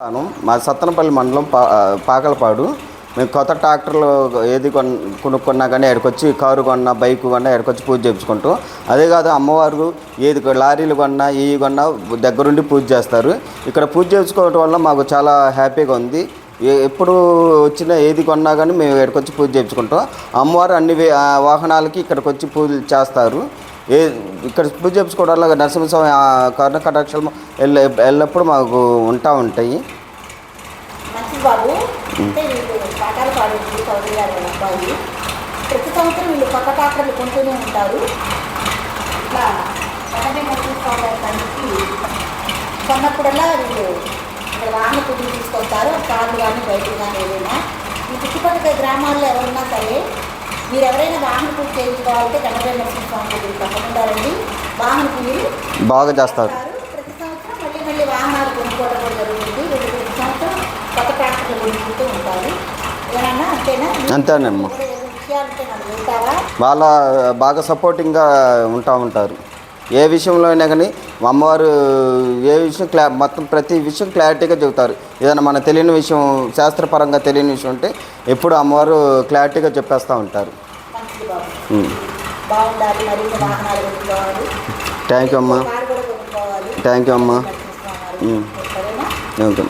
తాను. మా సత్తనపల్లి మండలం పా పాకలపాడు. మేము కొత్త ట్రాక్టర్లు ఏది కొన్ కొనుక్కున్నా కానీ ఎక్కడికి వచ్చి కారు కొన్నా బైక్ కొన్నా ఎక్కడికి వచ్చి పూజ చేయించుకుంటాం. అదే కాదు అమ్మవారు ఏది కొ- లారీలు కొన్నా ఏ కొన్నా దగ్గరుండి పూజ చేస్తారు. ఇక్కడ పూజ చేసుకోవడం వల్ల మాకు చాలా హ్యాపీగా ఉంది. ఏ- ఎప్పుడు వచ్చిన ఏది కొన్నా కానీ మేము ఇక్కడికి వచ్చి పూజ చేయించుకుంటాం. అమ్మవారు అన్ని వాహనాలకి ఇక్కడికి వచ్చి పూజలు చేస్తారు. ఏ ఇక్కడ పూజ చేయించుకోవడం వల్ల నరసింహస్వామి ఆ కరుణ కటాక్షలు ఎల్ల ఎల్లప్పుడూ మాకు ఉంటా ఉంటాయి. మంచి బాబు అంటే వీళ్ళు పాఠాలు పాడుతుంది చౌదరి గారు వాళ్ళ అబ్బాయి. ప్రతి సంవత్సరం వీళ్ళు కొత్త పాత్రలు కొంటూనే ఉంటారు. ఇట్లా వెంటనే నరసింహస్వామి తండ్రికి కొన్నప్పుడల్లా వీళ్ళు ఇక్కడ వాహన పూజలు తీసుకొస్తారు. కార్లు కానీ కానీ ఏదైనా ఈ చుట్టుపక్కల గ్రామాల్లో ఎవరున్నా సరే మీరు ఎవరైనా వాహన పూజ చేయించుకోవాలంటే గణపతి నరసింహస్వామి దగ్గరికి తప్పకుండా రండి వాహన పూజలు బాగా చేస్తారు. అంతేనమ్మా. వాళ్ళ బాగా సపోర్టింగ్గా ఉంటా ఉంటారు. ఏ విషయంలో అయినా కానీ మా అమ్మవారు ఏ విషయం క్లా మొత్తం ప్రతి విషయం క్లారిటీగా చెబుతారు. ఏదైనా మన తెలియని విషయం శాస్త్రపరంగా తెలియని విషయం ఉంటే ఎప్పుడు అమ్మవారు క్లారిటీగా చెప్పేస్తూ ఉంటారు. బాగుండాలి. థ్యాంక్ యూ అమ్మా. థ్యాంక్ యూ అమ్మా. ఓకే